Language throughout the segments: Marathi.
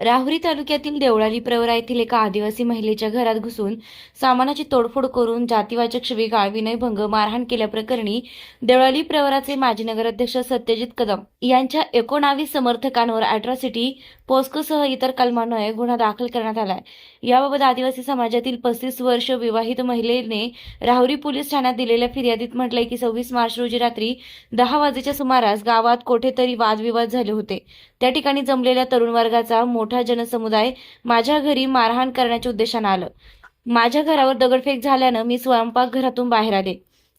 राहुरी तालुक्यातील देवळाली प्रवरा येथील एका आदिवासी महिलेच्या घरात घुसून सामानाची तोडफोड करून जातीवाचक शिवीगाळ विनयभंग मारहाण केल्याप्रकरणी देवळाली प्रवराचे माजी नगराध्यक्ष सत्यजित कदम यांच्या एकोणावीस समर्थकांवर अॅट्रॉसिटी पोस्कोसह इतर कलमान्वये गुन्हा दाखल करण्यात आलाय. याबाबत आदिवासी समाजातील पस्तीस वर्ष विवाहित महिलेने राहुरी पोलीस ठाण्यात दिलेल्या फिर्यादीत म्हटलंय की सव्वीस मार्च रोजी रात्री दहा वाजेच्या सुमारास गावात कोठेतरी वादविवाद झाले होते. त्या ठिकाणी जमलेल्या तरुण वर्गाचा मोठा जनसमुदाय माझ्या घरी मारहाण करण्याच्या उद्देशानं आलं. माझ्या घरावर दगडफेक झाल्यानं मी स्वयंपाकघरातून बाहेर आले.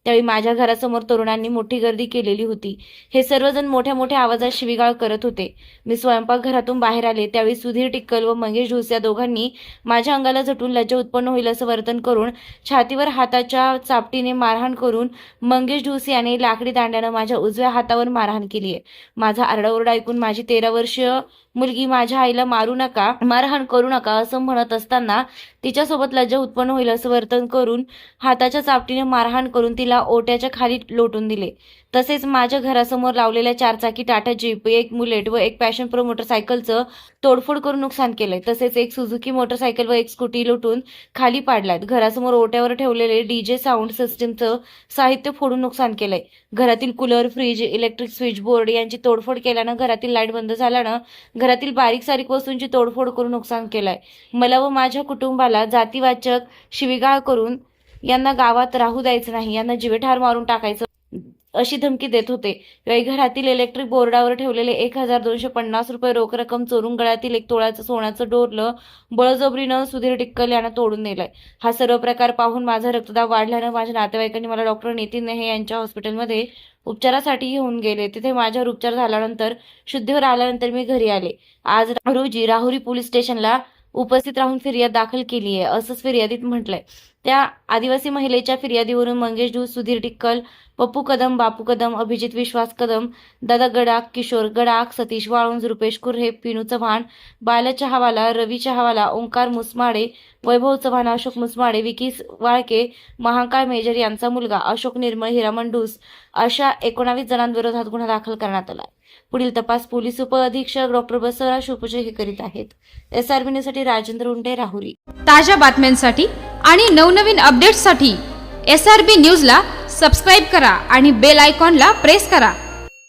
त्यावेळी माझ्या घरासमोर तरुणांनी मोठी गर्दी केलेली होती. हे सर्वजण मोठ्या मोठ्या आवाजात शिवीगाळ करत होते. मी स्वयंपाकघरातून बाहेर आले. त्यावेळी सुधीर टिक्कल व मंगेश ढोस या दोघांनी माझ्या अंगाला झटून लज्जा उत्पन्न होईल असं वर्तन करून छातीवर हाताच्या चापटीने मारहाण करून मंगेश ढोस याने लाकडी दांड्यानं माझ्या उजव्या हातावर मारहाण केली आहे. माझा आरडाओरडा ऐकून माझी तेरा वर्षीय मुलगी माझ्या आईला मारू नका मारहाण करू नका असं म्हणत असताना तिच्यासोबत लज्जा उत्पन्न होईल असं वर्तन करून हाताच्या चापटीने मारहाण करून ती तिला ओट्याच्या खाली लोटून दिले. तसेच माझ्या घरासमोर लावलेल्या चारचाकी टाटा जीप एक मुलेट व एक पॅशन प्रो मोटरसायकलचं तोडफोड करून नुकसान केलंय. तसेच एक सुझुकी मोटरसायकल व एक स्कूटी लुटून खाली पाडल्यात. घरासमोर ओट्यावर ठेवलेले डीजे साऊंड सिस्टीमचं साहित्य फोडून नुकसान केलंय. घरातील cooler fridge electric switchboard यांची तोडफोड केल्यानं घरातील लाइट बंद झाल्यानं घरातील बारीक सारीक वस्तूंची तोडफोड करून नुकसान केलंय. मला व माझ्या कुटुंबाला जातीवाचक शिवीगाळ करून यांना गावात राहू द्यायचं नाही यांना जिवेठार मारून टाकायचं. अशी धमकी देत होते. यावेळी घरातील इलेक्ट्रिक बोर्डावर ठेवलेले एक हजार दोनशे पन्नास रुपये रोख रक्कम चोरून गळ्यातील एक तोळ्याचं सोन्याचं डोरलं बळजबरीनं सुधीर टिक्कल यानं तोडून नेलंय. हा सर्व प्रकार पाहून माझा रक्तदाब वाढल्यानं माझ्या नातेवाईकांनी मला डॉक्टर नितीन नेहे यांच्या हॉस्पिटलमध्ये उपचारासाठी घेऊन गेले. तिथे माझ्यावर उपचार झाल्यानंतर शुद्धीवर आल्यानंतर मी घरी आले. आज रोजी राहुरी पोलीस स्टेशनला उपस्थित राहून फिर्याद दाखल केली आहे. असंच फिर्यादीत म्हटलंय. त्या आदिवासी महिलेच्या फिर्यादीवरून मंगेश धूस सुधीर टिक्कल पप्पू कदम बापू कदम अभिजित विश्वास कदम दादा गडाख किशोर गडाख सतीश वाळुंज रुपेश कुर्हे पिनू चव्हाण बाला चहावाला रवी चहावाला ओंकार मुसमाडे वैभव चव्हाण अशोक मुसमाडे विकी वाळके महाकाळ मेजर यांचा मुलगा अशोक निर्मळ हिरामन डूस अशा एकोणावीस जणांविरोधात गुन्हा दाखल करण्यात आला पुढील तपास पोलीस उपअधीक्षक डॉक्टर बसवराज उपजे हे करीत आहेत. एस आर बी साठी राजेंद्र उंटे राहुरी. ताज्या बातम्यांसाठी आणि नवनवीन अपडेट्ससाठी एस आर बी न्यूजला सबस्क्राईब करा आणि बेल आयकॉनला प्रेस करा.